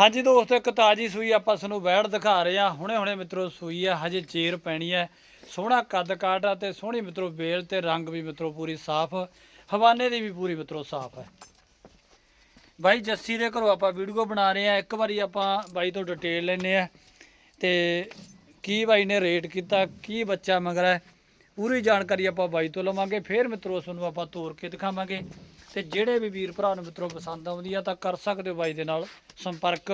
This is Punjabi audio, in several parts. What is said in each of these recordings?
ਹਾਂਜੀ ਦੋਸਤੋ, ਇੱਕ ਤਾਜੀ ਸੂਈ ਆਪਾਂ ਤੁਹਾਨੂੰ ਬੈੜ ਦਿਖਾ ਰਹੇ ਆ ਹੁਣੇ ਹੁਣੇ ਮਿੱਤਰੋ, ਸੂਈ ਆ, ਹਜੇ ਚੇਰ ਪੈਣੀ ਹੈ। ਸੋਹਣਾ ਕੱਦ ਕਾਟ ਆ ਤੇ ਸੋਹਣੀ ਮਿੱਤਰੋ, ਵੇਲ ਤੇ ਰੰਗ ਵੀ ਮਿੱਤਰੋ ਪੂਰੀ ਸਾਫ਼, ਹਵਾਨੇ ਦੀ ਵੀ ਪੂਰੀ ਮਿੱਤਰੋ ਸਾਫ਼ ਹੈ। ਬਾਈ, ਜੱਸੀ ਦੇ ਘਰੋਂ ਆਪਾਂ ਵੀਡੀਓ ਬਣਾ ਰਹੇ ਆ ਇੱਕ ਵਾਰੀ ਆਪਾਂ ਬਾਈ ਤੋਂ ਡਿਟੇਲ ਲੈਨੇ ਆ ਤੇ ਕੀ ਬਾਈ ਨੇ ਰੇਟ ਕੀਤਾ, ਕੀ ਬੱਚਾ ਮਗਰ ਪੂਰੀ ਜਾਣਕਾਰੀ ਆਪਾਂ ਬਾਈ ਤੋਂ ਲਵਾਂਗੇ। ਫਿਰ ਮਿੱਤਰੋ, ਤੁਹਾਨੂੰ ਆਪਾਂ ਤੋਰ ਕੇ ਦਿਖਾਵਾਂਗੇ। ਤੇ ਜਿਹੜੇ ਵੀ ਵੀਰ ਭਰਾ ਨੂੰ ਮਿੱਤਰੋ ਪਸੰਦ ਆਉਂਦੀ ਆ ਤਾਂ ਕਰ ਸਕਦੇ ਹੋ ਬਾਈ ਦੇ ਨਾਲ ਸੰਪਰਕ।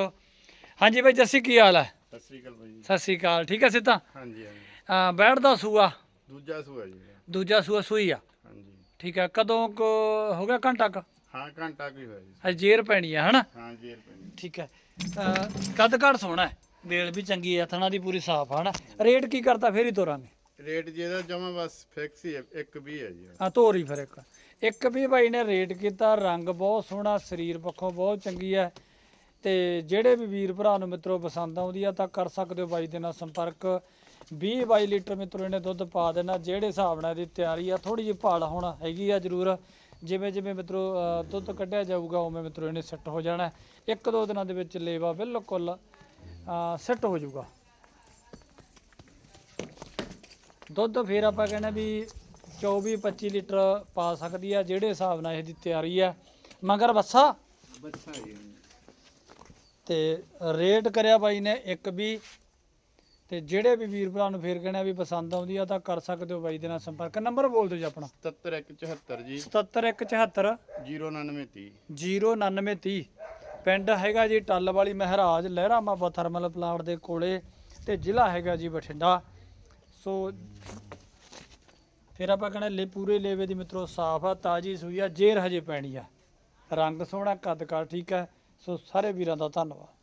ਹਾਂਜੀ ਬਾਈ ਜੱਸੀ ਕੀ ਹਾਲ ਹੈ ਸਤਿ ਸ੍ਰੀ ਅਕਾਲ ਬਾਈ ਸਤਿ ਸ੍ਰੀ ਅਕਾਲ ਠੀਕ ਹੈ ਸਿੱਧਾ? ਹਾਂਜੀ ਹਾਂਜੀ। ਅਹ ਬੈਠ ਦਾ ਸੂਆ? ਦੂਜਾ ਸੂਆ ਜੀ ਦੂਜਾ ਸੂਆ ਸੂਈ ਆ? ਹਾਂਜੀ। ਠੀਕ ਹੈ ਕਦੋਂ ਕੁ ਹੋ ਗਿਆ ਘੰਟਾ ਕ? ਹਾਂ ਘੰਟਾ ਕੀ ਹੋਇਆ ਜੀ। ਹਜੇ ਜੇਰ ਪੈਣੀ ਆ ਹਨਾ? ਹਾਂ ਜੀ ਰੁਪਏ ਠੀਕ ਹੈ ਅਹ ਕੱਦ ਘੜ ਸੋਹਣਾ ਹੈ। ਵੇਲ ਵੀ ਚੰਗੀ ਹੈ ਥਣਾ ਦੀ ਪੂਰੀ ਸਾਫ਼ ਆ ਹਨਾ? ਰੇਟ ਕੀ ਕਰਤਾ ਫੇਰ ਹੀ ਤੋਰਾਂਗੇ। ਰੇਟ ਜਿਹਦਾ ਜਮਾ ਬਸ ਫਿਕਸ ਹੀ ਹੈ, ਇੱਕ ਵੀ ਹੈ ਜੀ। ਆ ਤੋਰੀ ਫਿਰ ਇੱਕ। ਇੱਕ ਵੀ ਬਾਈ ਨੇ ਰੇਟ ਕੀਤਾ, ਰੰਗ ਬਹੁਤ ਸੋਹਣਾ, ਸਰੀਰ ਪੱਖੋਂ ਬਹੁਤ ਚੰਗੀ ਹੈ। ਤੇ ਜਿਹੜੇ ਵੀ ਵੀਰ ਭਰਾ ਨੂੰ ਮਿੱਤਰੋ ਪਸੰਦ ਆਉਂਦੀ ਆ, ਤਾਂ ਕਰ ਸਕਦੇ ਹੋ ਬਾਈ ਦੇ ਨਾਲ ਸੰਪਰਕ। 20 22 ਲੀਟਰ ਮਿੱਤਰੋ ਇਹਨੇ ਦੁੱਧ ਪਾ ਦੇਣਾ, ਜਿਹੜੇ ਹਿਸਾਬ ਨਾਲ ਇਹਦੀ ਤਿਆਰੀ ਆ ਥੋੜੀ ਜਿਹੀ ਭਾਲ ਹੁਣ ਹੈਗੀ ਆ ਜ਼ਰੂਰ। ਜਿਵੇਂ ਜਿਵੇਂ ਮਿੱਤਰੋ ਦੁੱਧ ਕੱਢਿਆ ਜਾਊਗਾ, ਉਵੇਂ ਮਿੱਤਰੋ ਇਹਨੇ ਸੈੱਟ ਹੋ ਜਾਣਾ। ਇੱਕ ਦੋ ਦਿਨਾਂ ਦੇ ਵਿੱਚ ਲੇਵਾ ਬਿਲਕੁਲ ਸੈੱਟ ਹੋ ਜਾਊਗਾ। ਦੁੱਧ ਫਿਰ ਆਪਾਂ ਕਹਿੰਦੇ ਵੀ 24 25 ਲੀਟਰ ਪਾ ਸਕਦੀ ਆ ਜਿਹੜੇ ਹਿਸਾਬ ਨਾਲ ਇਹਦੀ ਤਿਆਰੀ ਆ। ਮਗਰ ਬੱਸਾ? ਜੀ। ਤੇ ਰੇਟ ਕਰਿਆ ਬਾਈ ਨੇ ਇੱਕ ਵੀ ਤੇ ਜਿਹੜੇ ਵੀ ਵੀਰ ਭਰਾ ਨੂੰ ਫੇਰ ਕਹਿਣਾ ਵੀ ਪਸੰਦ ਆਉਂਦੀ ਆ ਤਾਂ ਕਰ ਸਕਦੇ ਹੋ ਬਾਈ ਦੇ ਨਾਲ ਸੰਪਰਕ। ਨੰਬਰ ਬੋਲ ਦਿਓ ਜੀ ਆਪਣਾ। 77174 ਜੀ। 77174 0930 0930 ਪਿੰਡ ਹੈਗਾ ਜੀ ਟੱਲ ਵਾਲੀ ਮਹਾਰਾਜ ਲਹਿਰਾ ਮਾਬਾ ਥਰਮਲ ਪਲਾਂਟ ਦੇ ਕੋਲੇ ਤੇ ਜ਼ਿਲ੍ਹਾ ਹੈਗਾ ਜੀ ਬਠਿੰਡਾ। ਸੋ ਫਿਰ ਆਪਾਂ ਕਹਿੰਦੇ ਲੈ ਪੂਰੇ ਲੇਵੇ ਦੀ ਮਿੱਤਰੋ ਸਾਫ਼ ਆ, ਤਾਜੀ ਸੂਈ ਆ, ਜੇਰ ਹਜੇ ਪੈਣੀ ਆ। ਰੰਗ ਸੋਹਣਾ ਕੱਦ ਕਾਰ ਠੀਕ ਹੈ ਸੋ ਸਾਰੇ ਵੀਰਾਂ ਦਾ ਧੰਨਵਾਦ।